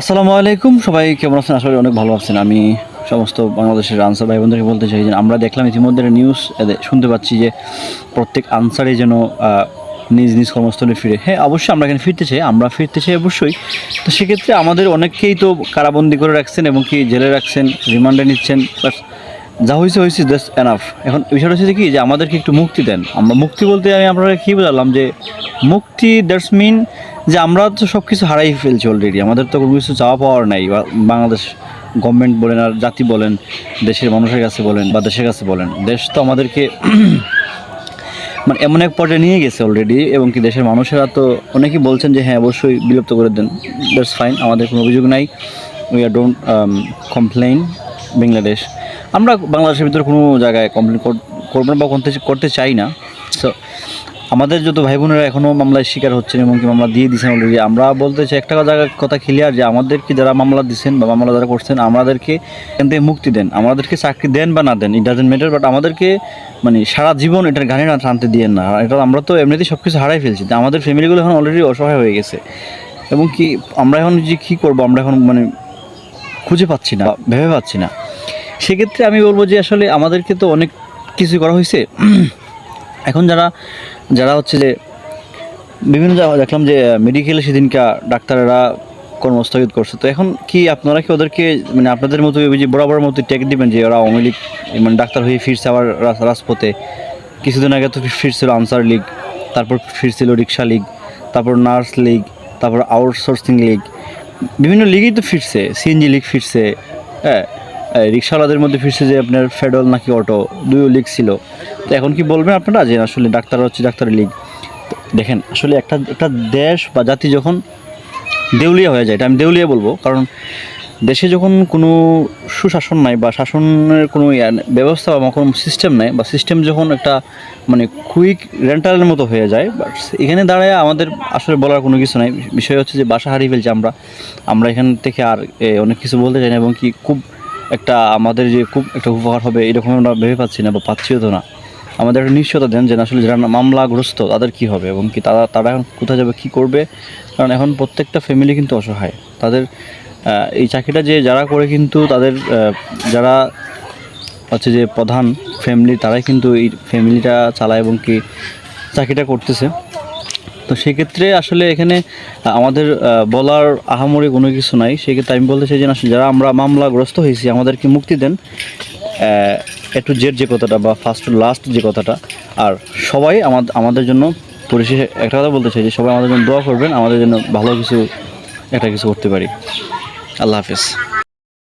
আসসালামু আলাইকুম। সবাই কেমন আছেন? আসলে অনেক ভালো আছেন। আমি সমস্ত বাংলাদেশের আনসার ভাই বোনদেরকে বলতে চাই যে, আমরা দেখলাম ইতিমধ্যে নিউজ শুনতে পাচ্ছি যে প্রত্যেক আনসারে যেন নিজ নিজ কর্মস্থলে ফিরে। হ্যাঁ অবশ্যই আমরা এখানে ফিরতে চাই। আমরা ফিরতে চাই অবশ্যই। তো সেক্ষেত্রে আমাদের অনেককেই তো কারাবন্দি করে রাখছেন এবং কি জেলে রাখছেন, রিমান্ডে নিচ্ছেন। বাস যা হয়েছে হয়েছে জাস্ট এনাফ এখন বিষয়টা হচ্ছে কি, যে আমাদেরকে একটু মুক্তি দেন। আমরা মুক্তি বলতে আমি আপনারা কী বোঝালাম যে, মুক্তি দ্যাটস মিন যে আমরা তো সব কিছু হারাই ফেলছি অলরেডি আমাদের তো কোনো কিছু চাওয়া পাওয়ার নাই বাংলাদেশ গভর্নমেন্ট বলেন আর জাতি বলেন, দেশের মানুষের কাছে বলেন বা দেশের কাছে বলেন, দেশ তো আমাদেরকে মানে এমন এক পর্যায়ে নিয়ে গেছে অলরেডি এবং কি দেশের মানুষেরা তো অনেকেই বলছেন যে হ্যাঁ অবশ্যই বিলুপ্ত করে দেন দ্যাটস ফাইন আমাদের কোনো অভিযোগ নাই we are don't complain Bangladesh, আমরা বাংলাদেশের ভিতরে কোনো জায়গায় কমপ্লেন করব না বা করতে করতে চাই না সো আমাদের যত ভাই বোনেরা এখনও মামলায় শিকার হচ্ছেন এবং কি মামলা দিয়ে দিয়েছেন অলরেডি আমরা বলতে চাই একটা জায়গায় কথা ক্লিয়ার যে আমাদেরকে যারা মামলা দিচ্ছেন বা মামলা যারা করছেন, আমাদেরকে এখান থেকে মুক্তি দেন। আমাদেরকে চাকরি দেন বা না দেন ইট ডাজেন্ট ম্যাটার বাট আমাদেরকে মানে সারা জীবন এটার গানে না টানতে দিয়ে না। এটা আমরা তো এমনিতেই সব কিছু হারাই ফেলছি। আমাদের ফ্যামিলিগুলো এখন অলরেডি অসহায় হয়ে গেছে। এবং কি আমরা এখন যে কী করব, আমরা এখন মানে খুঁজে পাচ্ছি না ভেবে পাচ্ছি না। সেক্ষেত্রে আমি বলব যে আসলে আমাদেরকে তো অনেক কিছু করা হয়েছে। এখন যারা যারা হচ্ছে যে বিভিন্ন জায়গায় দেখলাম যে মেডিকেলে সেদিনকা ডাক্তারেরা কর্মস্থগিত করছে। তো এখন কি আপনারা কি ওদেরকে মানে আপনাদের মতো যে বরাবর মতো টেক দিবেন যে ওরা আওয়ামী লীগ মানে ডাক্তার হয়ে ফিরছে আবার রাজ- রাজপথে? কিছুদিন আগে তো ফিরছিল আনসার লীগ, তারপর ফিরছিল রিক্সা লীগ, তারপর নার্স লীগ, তারপর আউটসোর্সিং লীগ। বিভিন্ন লিগই তো ফিরছে সিএনজি লীগ ফিরছে হ্যাঁ রিক্সাওয়ালাদের মধ্যে ফিরছে যে আপনার ফেডল নাকি অটো দুইও লিগ ছিল। তো এখন কি বলবেন আপনারা যে আসলে ডাক্তার হচ্ছে ডাক্তার লীগ? দেখেন, আসলে একটা একটা দেশ বা জাতি যখন দেউলিয়া হয়ে যায়, এটা আমি দেউলিয়া বলব, কারণ দেশে যখন কোনো সুশাসন নাই বা শাসনের কোনো ব্যবস্থা বা কোনো সিস্টেম নাই, বা সিস্টেম যখন একটা মানে কুইক রেন্টালের মতো হয়ে যায় বাট এখানে দাঁড়ায় আমাদের আসলে বলার কোনো কিছু নাই। বিষয় হচ্ছে যে বাসা হারিয়ে ফেলছি আমরা। আমরা এখান থেকে আর অনেক কিছু বলতে চাই না, এবং কি খুব একটা আমাদের যে খুব একটা উপকার হবে, এরকম আমরা ভেবে পাচ্ছি না বা পাচ্ছিও তো না। আমাদের একটা নিশ্চয়তা দেন যে আসলে যারা মামলাগ্রস্ত, তাদের কি হবে এবং কি তারা তারা এখন কোথায় যাবে, কি করবে? কারণ এখন প্রত্যেকটা ফ্যামিলি কিন্তু অসহায়। তাদের এই চাকরিটা যে যারা করে কিন্তু তাদের যারা হচ্ছে যে প্রধান ফ্যামিলি তারাই কিন্তু এই ফ্যামিলিটা চালায় এবং কি চাকরিটা করতেছে। তো সেক্ষেত্রে আসলে এখানে আমাদের বলার আহামরি কোনো কিছু নাই। সেক্ষেত্রে আমি বলতে চাই যে আসলে যারা আমরা মামলাগ্রস্ত হয়েছি, আমাদেরকে মুক্তি দেন। একটু জেড যে কথাটা বা ফার্স্ট টু লাস্ট যে কথাটা, আর সবাই আমাদের আমাদের জন্য পরিশেষে একটা কথা বলতে চাই যে সবাই আমাদের জন্য দোয়া করবেন, আমাদের জন্য ভালো কিছু, একটা কিছু করতে পারি। আল্লাহ হাফিজ।